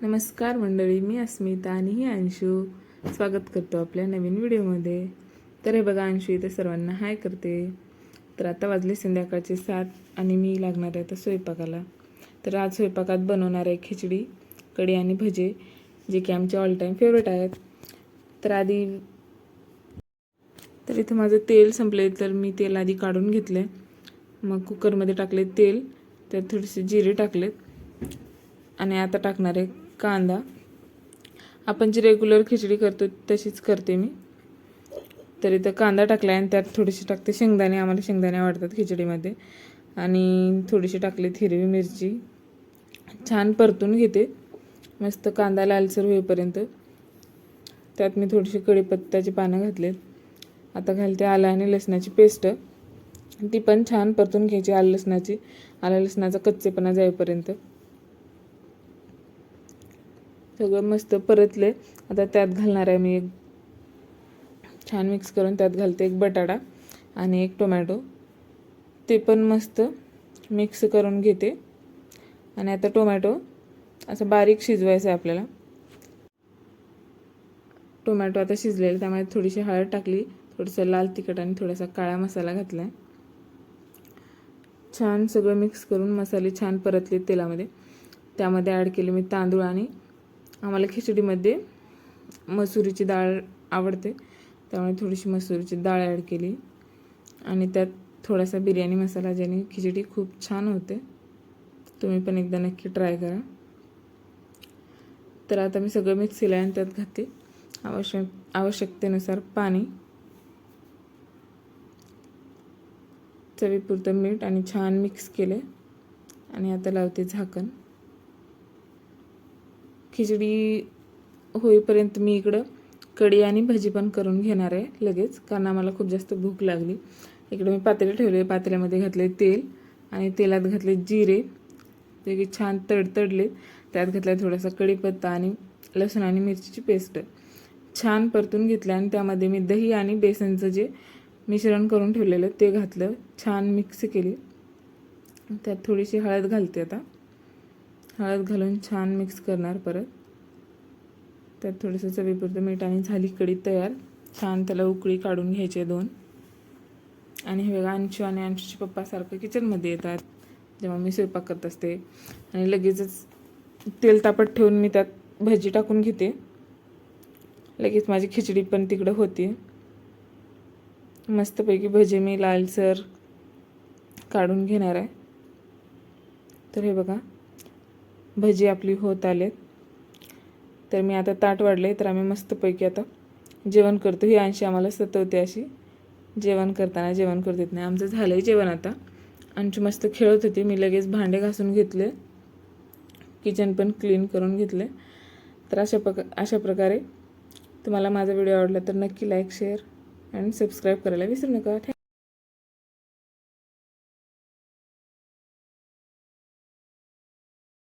नमस्कार मंडळी मी अस्मिता आणि ही अंशू. स्वागत करतो आपल्या नवीन व्हिडिओमध्ये. तर हे बघा अंशू इथे सर्वांना हाय करते. तर आता वाजले संध्याकाळचे सात आणि मी लागणार आहे आता स्वयंपाकाला. तर आज स्वयंपाकात बनवणार आहे खिचडी कढी आणि भजे जे की आमचे ऑल टाईम फेवरेट आहेत. तर आधी तर इथं माझं तेल संपले तर मी तेल आधी काढून घेतलं मग कुकरमध्ये टाकले तेल त्यात थोडेसे जिरे टाकलेत. आणि आता टाकणार आहे कांदा. आपण जी रेग्युलर खिचडी करतो तशीच करते मी. तर इथं कांदा टाकला आहे आणि त्यात थोडीशी टाकते शेंगदाणे. आम्हाला शेंगदाणे आवडतात खिचडीमध्ये. आणि थोडीशी टाकलीत हिरवी मिरची. छान परतून घेते. मस्त कांदा लालसर होईपर्यंत. त्यात मी थोडीशी कढीपत्त्याची पानं घातलेत. आता घालते आलं आणि लसणाची पेस्ट. ती पण छान परतून घ्यायची आलं लसणाची. आलं लसणाचा कच्चेपणा जाईपर्यंत. सगळं मस्त परतले आता त्यात घालणार आहे मी एक छान मिक्स करून त्यात घालते एक बटाटा आणि एक टोमॅटो ते पण मस्त मिक्स करून घेते. आणि आता टोमॅटो असं बारीक शिजवायचं आहे आपल्याला. टोमॅटो आता शिजलेला त्यामुळे थोडीशी हळद टाकली थोडंसं लाल तिखट आणि थोडासा काळा मसाला घातला आहे छान सगळं मिक्स करून मसाले छान परतले तेलामध्ये. त्यामध्ये ॲड केले मी तांदूळ आणि आम्हाला खिचडीमध्ये मसुरीची डाळ आवडते. त्यामुळे थोडीशी मसुरीची डाळ ॲड केली. आणि त्यात थोडासा बिर्याणी मसाला ज्याने खिचडी खूप छान होते. तुम्ही पण एकदा नक्की ट्राय करा. तर आता मी सगळं मिक्स केलं आणि त्यात घाते आवश्यक आवश्यकतेनुसार पाणी. चवीपुरतं मीठ आणि छान मिक्स केले आणि आता लावते झाकण. खिचडी होईपर्यंत मी इकडं कढी आणि भजी पण करून घेणार आहे लगेच कारण आम्हाला खूप जास्त भूक लागली. इकडे मी पातेले ठेवले पातेल्यामध्ये घातले तेल आणि तेलात घातले जिरे. ते की छान तडतडले त्यात घातला थोडासा कढीपत्ता आणि लसूण आणि मिरचीची पेस्ट. छान परतून घेतलं आणि त्यामध्ये मी दही आणि बेसनचं जे मिश्रण करून ठेवलेलं ते घातलं. छान मिक्स केली. त्यात थोडीशी हळद घालते आता. हळद घालून छान मिक्स करणार परत. त्यात थोडंसं चवीपुरतं मीठ आणि झाली कढी तयार. छान त्याला उकळी काढून घ्यायचे दोन. आणि हे बघा अंशू आणि अंशूचे पप्पा सारखं किचनमध्ये येतात. जेव्हा मी स्वयंपाक करत असते. आणि लगेचच तेल तापत ठेवून मी त्यात भजी टाकून घेते. लगेच माझी खिचडी पण तिकडं होती. मस्तपैकी भजी मी लालसर काढून घेणार आहे. तर हे बघा भजी आपली होत आलेत. तर मी आता ताट वाढले तर आम्ही मस्तपैकी आता जेवण करतो. ही अंशी आम्हाला सतवते अशी. जेवण करताना जेवण करत येत नाही. आमचं झालं आहे जेवण आता. आमची मस्त खेळत होती. मी लगेच भांडे घासून घेतले. किचन पण क्लीन करून घेतले. तर अशा प्रका अशा प्रकारे तुम्हाला माझा व्हिडिओ आवडला तर नक्की लाईक शेअर आणि सबस्क्राईब करायला विसरू नका.